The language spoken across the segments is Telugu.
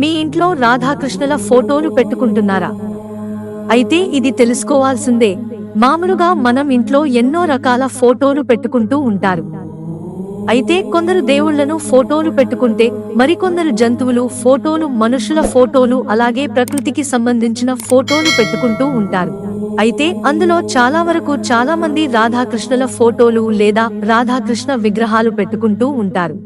మీ ఇంట్లో రాధాకృష్ణుల ఫోటోలు పెట్టుకుంటున్నారా? అయితే ఇది తెలుసుకోవాల్సిందే మామూలుగా మనం ఇంట్లో ఎన్నో రకాల ఫోటోలు పెట్టుకుంటూ ఉంటారు. అయితే కొందరు దేవుళ్ళను ఫోటోలు పెట్టుకుంటే మరికొందరు జంతువులు ఫోటోలు మనుషుల ఫోటోలు అలాగే ప్రకృతికి సంబంధించిన ఫోటోలు పెట్టుకుంటూ ఉంటారు. అయితే అందులో చాలా వరకు చాలా మంది రాధాకృష్ణుల ఫోటోలు లేదా రాధాకృష్ణ విగ్రహాలు పెట్టుకుంటూ ఉంటారు.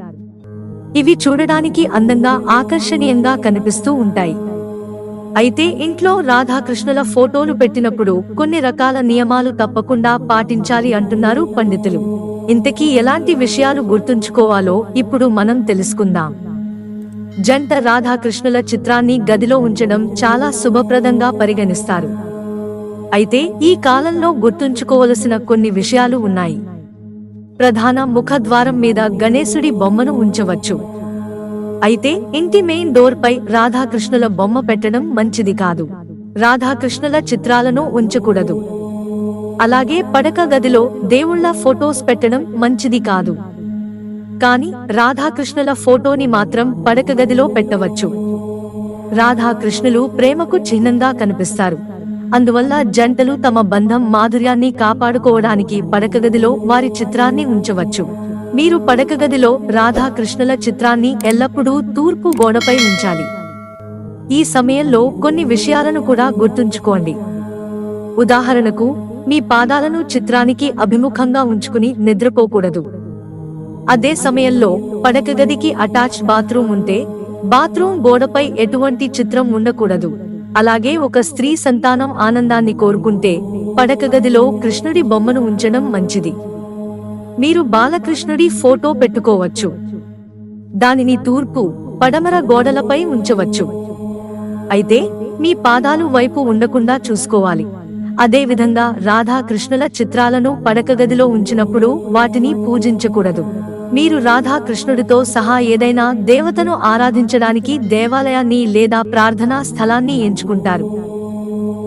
ఇవి చూడడానికి అందంగా ఆకర్షణీయంగా కనిపిస్తూ ఉంటాయి. అయితే ఇంట్లో రాధాకృష్ణుల ఫోటోలు పెట్టినప్పుడు కొన్ని రకాల నియమాలు తప్పకుండా పాటించాలి అంటున్నారు పండితులు. ఇంతకీ ఎలాంటి విషయాలు గుర్తుంచుకోవాలో ఇప్పుడు మనం తెలుసుకుందాం. జంట రాధాకృష్ణుల చిత్రాన్ని గదిలో ఉంచడం చాలా శుభప్రదంగా పరిగణిస్తారు. అయితే ఈ కాలంలో గుర్తుంచుకోవలసిన కొన్ని విషయాలు ఉన్నాయి. ప్రధాన ముఖద్వారం మీద గణేశుడి బొమ్మను ఉంచవచ్చు. అయితే ఇంటి మెయిన్ డోర్ పై రాధాకృష్ణుల బొమ్మ పెట్టడం మంచిది కాదు. రాధాకృష్ణుల చిత్రాలను ఉంచకూడదు. అలాగే పడక గదిలో దేవుళ్ళ ఫోటోస్ పెట్టడం మంచిది కాదు. కాని రాధాకృష్ణుల ఫోటోని మాత్రం పడక గదిలో పెట్టవచ్చు. రాధాకృష్ణులు ప్రేమకు చిహ్నంగా కనిపిస్తారు. అందువల్ల జంటలు తమ బంధం మాధుర్యాన్ని కాపాడుకోవడానికి పడక గదిలో వారి చిత్రాన్ని ఉంచవచ్చు. మీరు పడక గదిలో రాధాకృష్ణుల చిత్రాన్ని ఎల్లప్పుడూ తూర్పు గోడపై ఉంచాలి. ఈ సమయంలో కొన్ని విషయాలను కూడా గుర్తుంచుకోండి. ఉదాహరణకు మీ పాదాలను చిత్రానికి అభిముఖంగా ఉంచుకుని నిద్రపోకూడదు. అదే సమయంలో పడక గదికి అటాచ్ బాత్రూమ్ ఉంటే బాత్రూమ్ గోడపై ఎటువంటి చిత్రం ఉండకూడదు. అలాగే ఒక స్త్రీ సంతానం ఆనందాన్ని కోరుకుంటే పడక గదిలో కృష్ణుడి బొమ్మను ఉంచడం మంచిది. మీరు బాలకృష్ణుడి ఫోటో పెట్టుకోవచ్చు. దానిని తూర్పు పడమర గోడలపై ఉంచవచ్చు. అయితే మీ పాదాలు వైపు ఉండకుండా చూసుకోవాలి. అదేవిధంగా రాధాకృష్ణుల చిత్రాలను పడక గదిలో ఉంచినప్పుడు వాటిని పూజించకూడదు. మీరు రాధాకృష్ణుడితో సహా ఏదైనా దేవతను ఆరాధించడానికి దేవాలయాన్ని లేదా ప్రార్థనా స్థలాన్ని ఎంచుకుంటారు.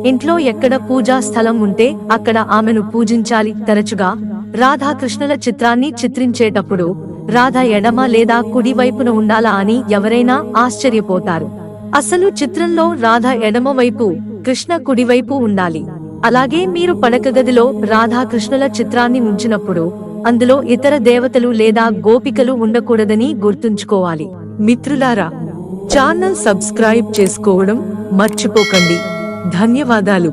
ఇంట్లో ఎక్కడ పూజా స్థలం ఉంటే అక్కడ ఆమెను పూజించాలి. తరచుగా రాధాకృష్ణుల చిత్రాన్ని చిత్రించేటప్పుడు రాధ ఎడమ లేదా కుడి వైపున ఉండాలా అని ఎవరైనా ఆశ్చర్యపోతారు. అసలు చిత్రంలో రాధ ఎడమ వైపు కృష్ణ కుడివైపు ఉండాలి. అలాగే మీరు పడక గదిలో రాధాకృష్ణుల చిత్రాన్ని ఉంచినప్పుడు అందులో ఇతర దేవతలు లేదా గోపికలు ఉండకూడదని గుర్తుంచుకోవాలి. మిత్రులారా ఛానల్ సబ్స్క్రైబ్ చేసుకోవడం మర్చిపోకండి. ధన్యవాదాలు.